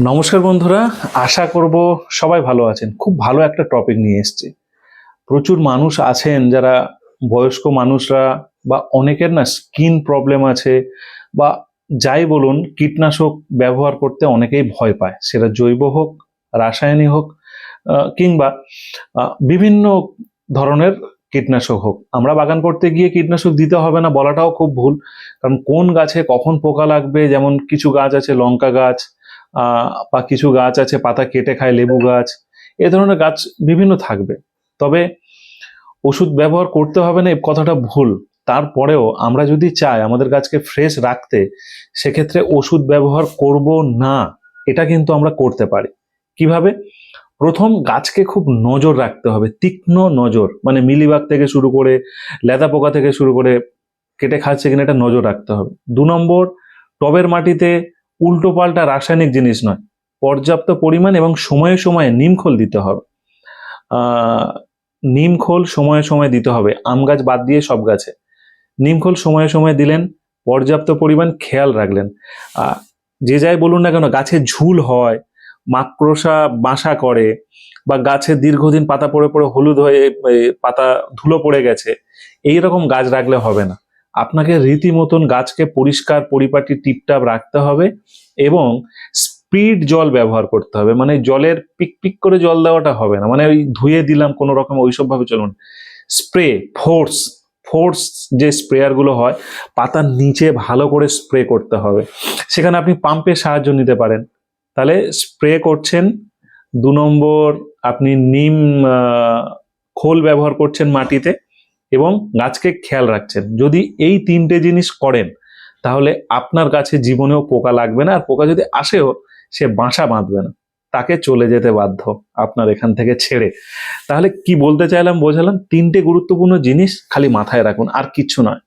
নমস্কার বন্ধুরা, আশা করব সবাই ভালো আছেন। খুব ভালো একটা টপিক নিয়ে এসছি। প্রচুর মানুষ আছেন, যারা বয়স্ক মানুষরা বা অনেকের না স্কিন প্রবলেম আছে বা যাই বলুন, কীটনাশক ব্যবহার করতে অনেকেই ভয় পায়। সেটা জৈব হোক, রাসায়নিক হোক কিংবা বিভিন্ন ধরনের কীটনাশক হোক। আমরা বাগান করতে গিয়ে কীটনাশক দিতে হবে না বলাটাও খুব ভুল। কারণ কোন গাছে কখন পোকা লাগবে? যেমন কিছু গাছ আছে, লঙ্কা গাছ বা কিছু গাছ আছে, পাতা কেটে খায়, লেবু গাছ, এ ধরনের গাছ বিভিন্ন থাকবে। তবে ওষুধ ব্যবহার করতে হবে না এই কথাটা ভুল। তারপরেও আমরা যদি চাই আমাদের গাছকে ফ্রেশ রাখতে, সেক্ষেত্রে ওষুধ ব্যবহার করব না, এটা কিন্তু আমরা করতে পারি। কীভাবে? প্রথম গাছকে খুব নজর রাখতে হবে, তীক্ষ্ণ নজর মানে মিলিবাগ থেকে শুরু করে, লেদা পোকা থেকে শুরু করে, কেটে খাচ্ছে কিনা এটা নজর রাখতে হবে। দু নম্বর, টবের মাটিতে উল্টো পাল্টা রাসায়নিক জিনিস নয়। পর্যাপ্ত পরিমাণ এবং সময়ে সময়ে নিমখোল দিতে হবে। নিমখোল সময়ে সময়ে দিতে হবে। আম গাছ বাদ দিয়ে সব গাছে। নিমখোল সময়ে সময়ে দিলেন, পর্যাপ্ত পরিমাণ খেয়াল রাখলেন। যে যাই বলুন না কেন, গাছে ঝুল হয়, মাকড়সা বাসা করে, বা গাছে দীর্ঘদিন পাতা পড়ে পড়ে হলুদ হয়ে পাতা ধুলো পড়ে গেছে এই রকম গাছ রাখলে হবে না। আপনাকে রীতিমতন গাছকে পরিষ্কার পরিপাটি টিপটাপ রাখতে হবে এবং স্পিড জল ব্যবহার করতে হবে। মানে জলের পিক পিক করে জল দেওয়াটা হবে না। মানে ওই ধুয়ে দিলাম কোনো রকম ওইসব ভাবে চলুন। স্প্রে, ফোর্স ফোর্স যে স্প্রেয়ারগুলো হয় পাতার নিচে ভালো করে স্প্রে করতে হবে। সেখানে আপনি পাম্পের সাহায্য নিতে পারেন। তাহলে স্প্রে করছেন, দু নম্বর আপনি নিম খোল ব্যবহার করছেন মাটিতে। এবং গাছকে খেয়াল রাখছেন। যদি এই তিনটে জিনিস করেন, তাহলে আপনার গাছে জীবনেও পোকা লাগবে না, আর পোকা যদি আসেও, সে বাসা বাঁধবে না। তাকে চলে যেতে বাধ্য আপনার এখান থেকে ছেড়ে। তাহলে কি বলতে চাইলাম, বোঝালাম, তিনটে গুরুত্বপূর্ণ জিনিস খালি মাথায় রাখুন, আর কিচ্ছু নয়।